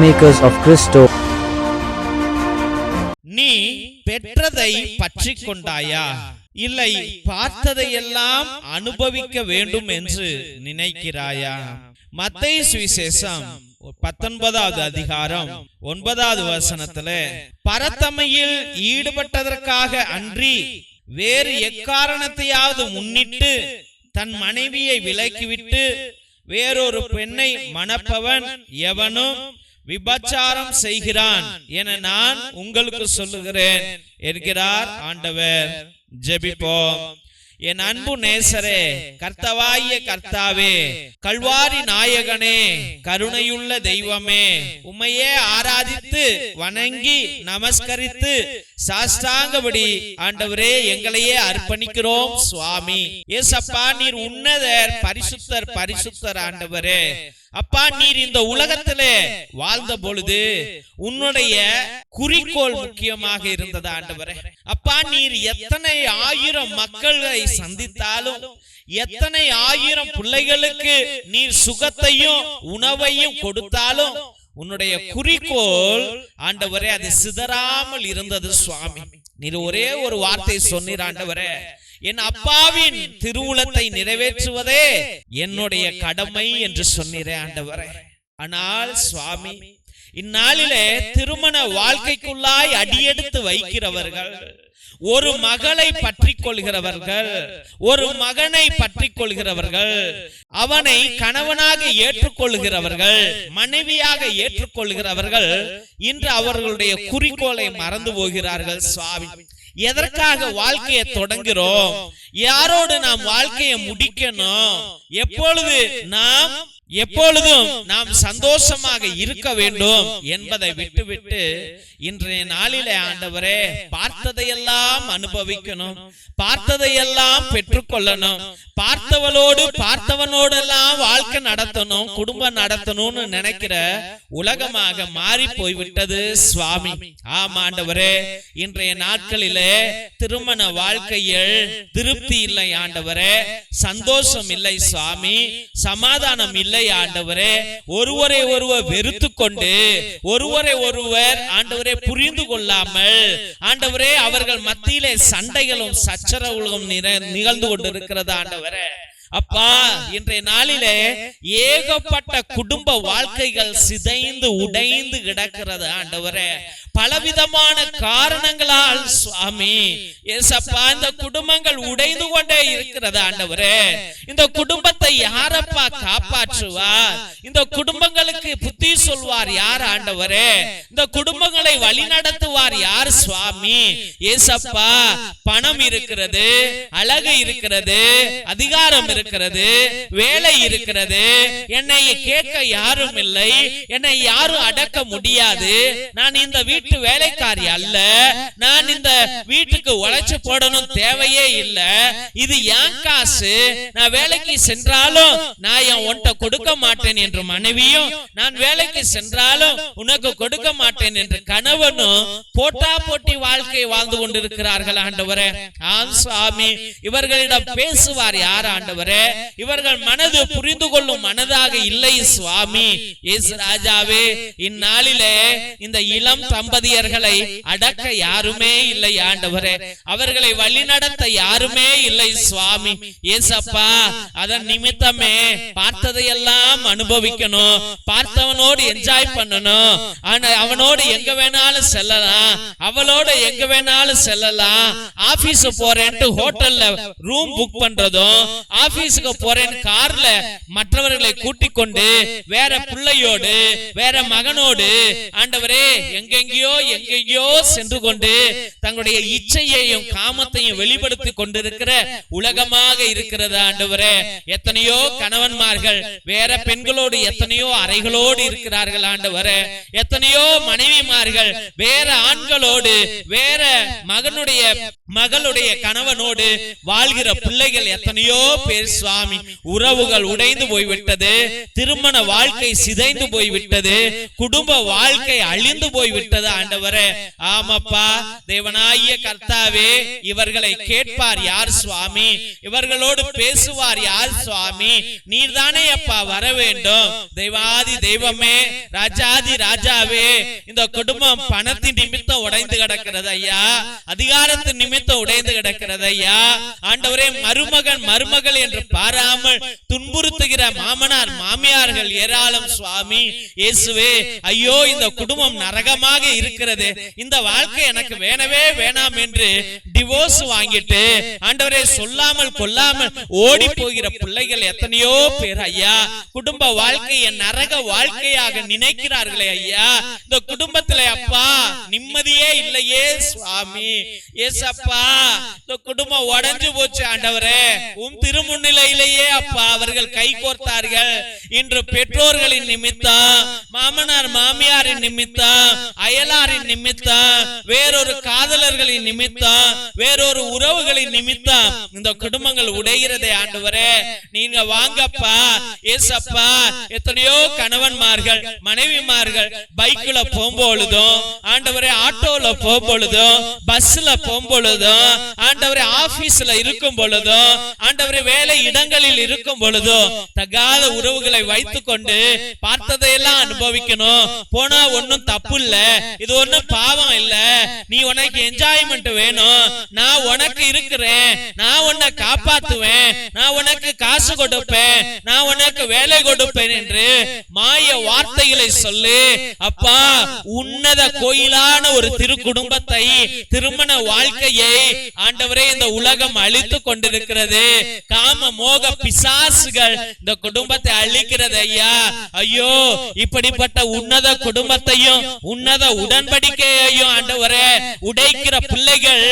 Peacemakers of Christo. நீ பெற்றதை பற்றி கொண்டாயா இல்லை பார்த்ததையெல்லாம் அனுபவிக்க வேண்டும் என்று நினைக்கிறாயா மத்திய சுவிசேஷம் பத்தொன்பதாவது அதிகாரம் ஒன்பதாவது வசனத்துல பரத்தமையில் ஈடுபட்டதற்காக அன்றி வேறு எக்காரணத்தையாவது முன்னிட்டு தன் மனைவியை விலக்கிவிட்டு வேறொரு பெண்ணை மணப்பவன் எவனும் விபச்சாரம் செய்கிறான் என நான் உங்களுக்கு சொல்லுகிறேன். என்கிறார் ஆண்டவர். ஜெபிப்போம். என் அன்பு நேசரே கர்த்தவாய கர்த்தாவே கல்வாரி நாயகனே கருணையுள்ள தெய்வமே உமையே ஆராதித்து வணங்கி நமஸ்கரித்து சாஷ்டாங்கபடி ஆண்டவரே எங்களையே அர்ப்பணிக்கிறோம் சுவாமி. ஏசப்பா நீர் உன்னதர் பரிசுத்தர் பரிசுத்தர் ஆண்டவரே. அப்பா நீர் இந்த உலகத்திலே வாழ்ந்த பொழுது உன்னுடைய குறிக்கோள் முக்கியமாக இருந்தது ஆண்டவரே. அப்பா நீர் எத்தனை ஆயிரம் மக்களை சந்தித்தாலும் எத்தனை ஆயிரம் பிள்ளைகளுக்கு நீர் சுகத்தையும் உணவையும் கொடுத்தாலும் உன்னுடைய குறிக்கோள் ஆண்டவரே அது சிதறாமல் இருந்தது சுவாமி. நீர் ஒரே ஒரு வார்த்தை சொன்னீர் ஆண்டவரே. என் அப்பாவின் திருவுளத்தை நிறைவேற்றுவதே என்னுடைய கடமை என்று சொன்னீரே ஆண்டவரே. ஆனால் சுவாமி இந்நாளிலே திருமண வாழ்க்கைக்குள்ளாய் அடியெடுத்து வைக்கிறவர்கள் ஒரு மகளை பற்றி கொள்கிறவர்கள். ஒரு மகனை பற்றி கொள்கிறவர்கள். அவனை கணவனாக ஏற்றுக்கொள்கிறவர்கள். மனைவியாக ஏற்றுக்கொள்கிறவர்கள். இன்று அவர்களுடைய குறிக்கோளை மறந்து போகிறார்கள் சுவாமி. எதற்காக வாழ்க்கையை தொடங்குகிறோம் யாரோடு நாம் வாழ்க்கையை முடிக்கணும்? எப்பொழுது நாம் எப்பொழுதும் நாம் சந்தோஷமாக இருக்க வேண்டும் என்பதை விட்டுவிட்டு இன்றைய நாளிலே ஆண்டவரே பார்த்ததையெல்லாம் அனுபவிக்கணும். பார்த்ததையெல்லாம் பெற்றுக்கொள்ளணும். பார்த்தவளோடு பார்த்தவனோடெல்லாம் வாழ்க்கை நடத்தணும் குடும்பம் நடத்தணும்னு நினைக்கிற உலகமாக மாறி போய்விட்டது சுவாமி. ஆமா ஆண்டவரே இன்றைய நாட்களிலே திருமண வாழ்க்கையில் திருப்தி இல்லை ஆண்டவரே. சந்தோஷம் இல்லை சுவாமி. சமாதானம் இல்லை இல்லை ஆண்டவரே ஒருவரை ஒருவர் வெறுத்து கொண்டு ஒருவரை ஒருவர் ஆண்டவரே புரிந்து கொள்ளாமல் ஆண்டவரே அவர்கள் மத்தியிலே சண்டைகளும் சச்சரவுகளும் நிகழ்ந்து கொண்டிருக்கிறது ஆண்டவரே. அப்பா இன்றைய நாளிலே ஏகப்பட்ட குடும்ப வாழ்க்கைகள் சிதைந்து உடைந்து கிடக்கிறது ஆண்டவரே. பலவிதமான காரணங்களால் சுவாமி ஏசப்பா இந்த குடும்பங்கள் உடைந்து கொண்டே இருக்கிறது ஆண்டவரே. இந்த குடும்பத்தை யாரப்பா காப்பாற்றுவார்? இந்த குடும்பங்களுக்கு புத்தி சொல்வார் யார் ஆண்டவரே? இந்த குடும்பங்களை வழி நடத்துவார் யார் சுவாமி? ஏசப்பா பணம் இருக்கிறது அழகு இருக்கிறது அதிகாரம் இருக்கிறது வேலை இருக்கிறது. என்னை கேட்க யாரும் இல்லை. என்னை யாரும் அடக்க முடியாது. நான் இந்த வீட்டு வேலைக்காரி அல்ல. நான் இந்த வீட்டுக்கு உழைச்சு போடணும் தேவையே இல்ல. இது என் காசு. நான் வேலைக்கு சென்றாலும் நான் என் ஒன்றை கொடுக்க மாட்டேன் என்று மனைவியும் நான் வேலைக்கு சென்றாலும் உனக்கு கொடுக்க மாட்டேன் என்று கணவனும் போட்டா போட்டி வாழ்க்கை வாழ்ந்து கொண்டிருக்கிறார்கள் ஆண்டவரே. ஆம் சுவாமி. இவர்களிடம் பேசுவார் யார் ஆண்டவரே? இவர்கள் மனது புரிந்து கொள்ளும் மனதாக இல்லை சுவாமி. இயேசு ராஜாவே இந்நாளிலே இந்த இளம் தம்பதியர்களை அடக்க யாருமே இல்லை ஆண்டவரே. அவர்களை வழிநடத்த யாருமே இல்லை சுவாமி. ஏசப்பா அதன் நிமித்தமே பார்த்ததையெல்லாம் அனுபவிக்கணும். பார்த்தவனோடு என்ஜாய் பண்ணணும். ஆனா அவனோடு எங்க வேணாலும் செல்லலாம். அவளோட எங்க வேணாலும் செல்லலாம். ஆபீஸ் போறேன்ட்டு ஹோட்டல்ல ரூம் புக் பண்றதும் ஆபீஸுக்கு போறேன்னு கார்ல மற்றவர்களை கூட்டிக் கொண்டு வேற பிள்ளையோடு வேற மகனோடு ஆண்டவரே எங்கெங்கயோ எங்கெங்கயோ சென்று கொண்டு தங்களுடைய இச்சையையும் காமத்தையும் வெளிப்படுத்தி கொண்டிருக்கிற உலகமாக இருக்கிறது ஆண்டவரே. எத்தனை எத்தனையோ கணவன்மார்கள் வேற பெண்களோடு எத்தனையோ அறைகளோடு இருக்கிறார்கள் ஆண்டவர. எத்தனையோ மனைவிமார்கள் வேற ஆண்களோடு வேற மகனுடைய மகளுடைய கணவனோடு வாழ்கிற பிள்ளைகள் எத்தனையோ பேர் சுவாமி. உறவுகள் உடைந்து போய்விட்டது திருமண வாழ்க்கை சிதைந்து போய்விட்டது குடும்ப வாழ்க்கை அழிந்து போய்விட்டது இருக்கிறது ஆண்டவரே. ஆமாப்பா தேவனாய கர்த்தாவே இவர்களை கேட்பார் யார் சுவாமி? இவர்களோடு பேசுவார் யார் சுவாமி? சுவாமி நீர்தானே அப்பா வர வேண்டும். தெய்வாதி தெய்வமே ராஜாதி ராஜாவே இந்த குடும்பம் பணத்தின் நிமித்தம் உடைந்து கிடக்கிறது ஐயா. அதிகாரத்தின் நிமித்தம் உடைந்து கிடக்கிறது ஐயா. ஆண்டவரே மருமகன் மருமகள் என்று பாராமல் துன்புறுத்துகிற மாமனார் மாமியார்கள் ஏராளம் சுவாமி. இயேசுவே ஐயோ இந்த குடும்பம் நரகமாக இருக்கிறது. இந்த வாழ்க்கை எனக்கு வேணவே வேணாம் என்று டிவோர்ஸ் வாங்கிட்டு ஆண்டவரே சொல்லாமல் கொல்லாமல் ஓடி போகிற பிள்ளைகள் எத்தனையோ பேர் ஐயா. குடும்ப வாழ்க்கையை நரக வாழ்க்கையாக நினைக்கிறார்களே ஐயா. இந்த குடும்பத்துல அப்பா நிம்மதியே இல்லையே சுவாமி. ஏசப்பா இந்த குடும்பம் உடஞ்சு போச்சு ஆண்டவரே. உன் திருமுன்னிலையிலேயே அப்பா அவர்கள் கை கோர்த்தார்கள். இன்று பெற்றோர்களின் நிமித்தம் மாமனார் மாமியாரின் நிமித்தம் அயலாரின் நிமித்தம் வேறொரு காதலர்களின் நிமித்தம் வேறொரு உறவுகளின் நிமித்தம் இந்த குடும்பங்கள் உடைகிறதே ஆண்டவரே. நீ நீங்க வாங்கப்பா. ஏசப்பா எத்தனையோ கணவன்மார்கள் மனைவிமார்கள் பைக்ல போகும்பொழுதும் ஆண்டவரே ஆட்டோல போகும்பொழுதும் பஸ்ல போகும்பொழுதும் ஆண்டவரே ஆபீஸ்ல இருக்கும் பொழுதும் ஆண்டவரே வேலை இடங்களில் இருக்கும் பொழுதும் தகாத உறவுகளை வைத்து கொண்டு பார்த்ததையெல்லாம் அனுபவிக்கணும். போனா ஒன்னும் தப்பு இல்ல இது ஒண்ணும் பாவம் இல்ல. நீ உனக்கு என்ஜாய்மெண்ட் வேணும். நான் உனக்கு இருக்கிறேன். நான் உன்னை காப்பாத்துவேன். நான் உனக்கு காசு கொடுப்பேன். நான் உனக்கு வேலை கொடுப்பேன் என்று மாய வார்த்தைகளை சொல்லு. அப்பா உன்னத கோயிலான ஒரு திரு குடும்பத்தை திருமண வாழ்க்கையை ஆண்டவரே இந்த உலகம் அழித்து கொண்டிருக்கிறது. காம மோக பிசாசுகள் இந்த குடும்பத்தை அழிக்கிறது ஐயா. ஐயோ இப்படிப்பட்ட உன்னத குடும்பத்தையும் உன்னத உடன்படிக்கையையும் ஆண்டவரே உடைக்கிற பிள்ளைகள்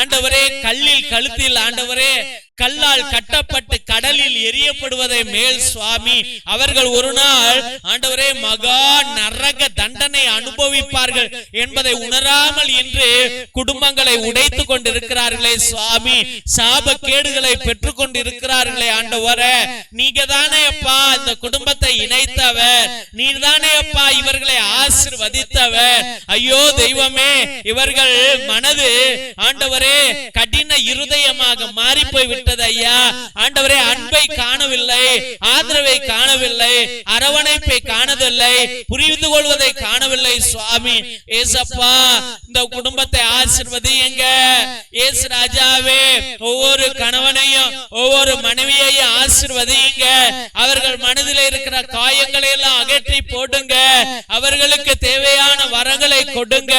ஆண்டவரே கல்லில் கழுத்தில் ஆண்டவரே கல்லால் கட்டப்பட்டு கடலில் எரியப்படுவதை மேல் சுவாமி அவர்கள் ஒரு நாள் ஆண்டவரே மகா நரக தண்டனை அனுபவிப்பார்கள் என்பதை உணராமல் இன்று குடும்பங்களை உடைத்து கொண்டிருக்கிறார்களே சுவாமி சாப கேடுகளை பெற்றுக் கொண்டிருக்கிறார்களே ஆண்டவரே. நீங்க தானே அப்பா இந்த குடும்பத்தை இணைத்தவர் நீர் தானே அப்பா இவர்களை ஆசிர்வதித்தவர். ஐயோ தெய்வமே இவர்கள் மனது ஆண்டவரே கடின இருதயமாக மாறி போய் விட்டது ஐயா. ஆண்டவரே அன்பை காணவில்லை. ஆதரவை காணவில்லை. அரவணைப்பை காணவில்லை. புரிந்து கொள்வதை காணவில்லை சுவாமி. ஏசப்பா இந்த குடும்பத்தை ஆசிர்வதியுங்க. ஏசு ராஜாவே ஒவ்வொரு கணவனையும் ஒவ்வொரு மனைவியையும் ஆசிர்வதிங்க அவர்கள் மனதில் இருக்கிற காயங்களை எல்லாம் அகற்றி போடுங்க. அவர்களுக்கு தேவையான வரங்களை கொடுங்க.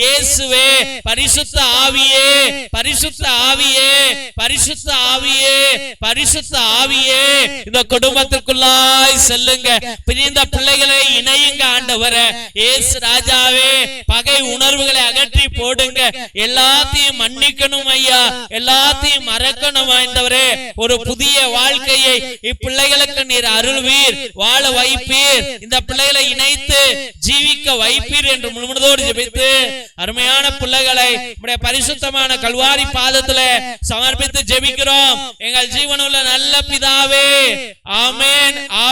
இயேசுவே பரிசுத்த ஆவியே பரிசுத்த ஆவியே பரிசுத்த ஆவியே பரிசுத்த ஆவியே. இந்த குடும்பத்திற்குள்ளார் குடும்பத்திற்குள்ளாய் செல்லுங்க. பிரிந்த பிள்ளைகளை இணையுங்க ஆண்டவர. ஏசு ராஜாவே பகை உணர்வுகளை அகற்றி போடுங்க. எல்லாத்தையும் மன்னிக்கணும் ஐயா. எல்லாத்தையும் மறக்கணும் ஆண்டவரே. ஒரு புதிய வாழ்க்கையை இப்பிள்ளைகளுக்கு நீர் அருள்வீர் வாழ வைப்பீர். இந்த பிள்ளைகளை இணைத்து ஜீவிக்க வைப்பீர் என்று முழுவதோடு ஜெபித்து அருமையான பிள்ளைகளை நம்முடைய பரிசுத்தமான கல்வாரி பாதத்துல சமர்ப்பித்து ஜெபிக்கிறோம். எங்கள் ஜீவனுள்ள நல்ல பிதாவே. ஆமேன். ஆ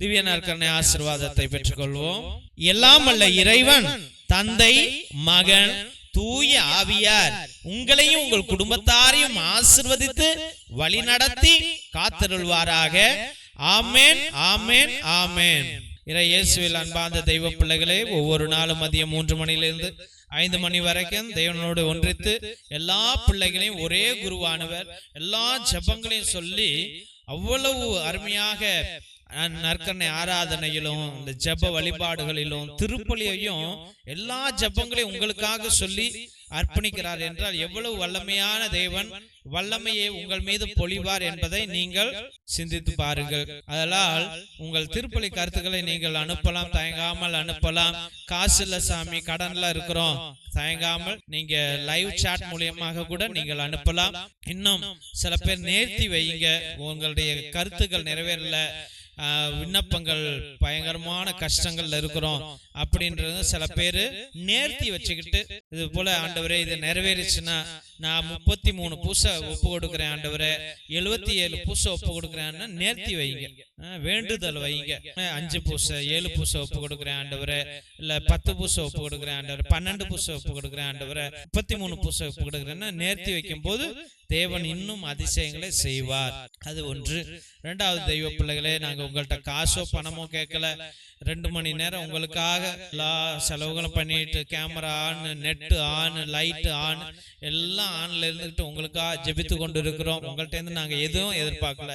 திவ்ய நற்கரணை ஆசீர்வாதத்தை பெற்றுக்கொள்வோம். எல்லாம் அல்ல இறைவன் தந்தை மகன் தூய ஆவியார். உங்களையும் உங்கள் குடும்பத்தாரையும் ஆசிர்வதித்து வழிநடத்தி காத்தருள்வாராக. ஆமென் ஆமென் ஆமென் இறை இயேசுவில் அன்பார்ந்த தெய்வ பிள்ளைகளே ஒவ்வொரு நாளும் மதியம் மூன்று மணியிலிருந்து ஐந்து மணி வரைக்கும் தேவனோடு ஒன்றித்து எல்லா பிள்ளைகளையும் ஒரே குருவானவர். எல்லா ஜெபங்களையும் சொல்லி அவ்வளவு அருமையாக நற்கண்ணை ஆராதனையிலும் இந்த ஜெப வழிபாடுகளிலும் திருப்பலியையும் எல்லா ஜெபங்களையும் உங்களுக்காக சொல்லி அர்ப்பணிக்கிறார் என்றால் எவ்வளவு வல்லமையான தேவன் வல்லமையை உங்கள் மீது பொழிவார் என்பதை நீங்கள் சிந்தித்து பாருங்கள். அதனால் உங்கள் திருப்பலி கருத்துக்களை நீங்கள் அனுப்பலாம் தயங்காமல் அனுப்பலாம். காசு இல்ல சாமி கடன்ல இருக்கிறோம் தயங்காமல் நீங்க லைவ் சாட் மூலியமாக கூட நீங்கள் அனுப்பலாம். இன்னும் சில பேர் நேர்த்தி வையுங்க உங்களுடைய கருத்துக்கள் நிறைவேறல விண்ணப்பங்கள் பயங்கரமான கஷ்டங்கள்ல இருக்கிறோம் அப்படின்றது சில பேர் நேர்த்தி வச்சுக்கிட்டு இது போல ஆண்டவரே இது நிறைவேறிச்சுன்னா நான் முப்பத்தி மூணு பூசை ஒப்பு கொடுக்குறேன் ஆண்டவரே எழுபத்தி ஏழு பூசை ஒப்பு கொடுக்குறேன்னு நேர்த்தி வைங்க. வேண்டுதல் வைங்க. அஞ்சு பூசை ஏழு பூசை ஒப்பு கொடுக்குறேன் ஆண்டவரே இல்ல பத்து பூசை ஒப்பு கொடுக்குறேன் ஆண்டவரே பன்னெண்டு பூசை ஒப்பு கொடுக்குறேன் ஆண்டவரே முப்பத்தி மூணு பூசை ஒப்பு கொடுக்குறேன்னு நேர்த்தி வைக்கும் போது தேவன் இன்னும் அதிசயங்களை செய்வார். அது ஒன்று. ரெண்டாவது தெய்வ பிள்ளைகளே நாங்க உங்கள்கிட்ட காசோ பணமோ கேட்கல. ரெண்டு மணி நேரம் உங்களுக்காக எல்லா செலவுகளும் பண்ணிட்டு camera on net on light on எல்லாம் ஆன்ல இருந்துட்டு உங்களுக்காக ஜெபித்து கொண்டு இருக்கிறோம் உங்கள்கிட்ட இருந்து நாங்க எதுவும் எதிர்பார்க்கல.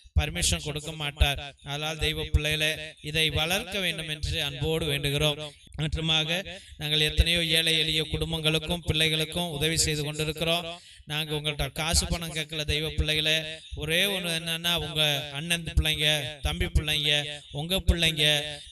பர்மிஷன் கொடுக்க மாட்டார். அதனால் தெய்வ பிள்ளைகளே இதை வளர்க்க வேண்டும் என்று அன்போடு வேண்டுகிறோம். மற்றுமாக நாங்கள் எத்தனையோ ஏழை எளிய குடும்பங்களுக்கும் பிள்ளைகளுக்கும் உதவி செய்து கொண்டிருக்கிறோம். நாங்க உங்கள்ட்ட காசு பணம் கேட்கல தெய்வ பிள்ளைகளே. ஒரே ஒண்ணு என்னன்னா உங்க அண்ணன் பிள்ளைங்க தம்பி பிள்ளைங்க உங்க பிள்ளைங்க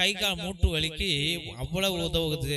கை கால் மூட்டு வலிக்கு அவ்வளவு உதவுது.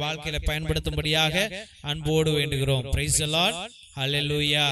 வாழ்க்கையில பயன்படுத்தும்படியாக அன்போடு வேண்டுகிறோம். பிரைஸ் ஹalleluya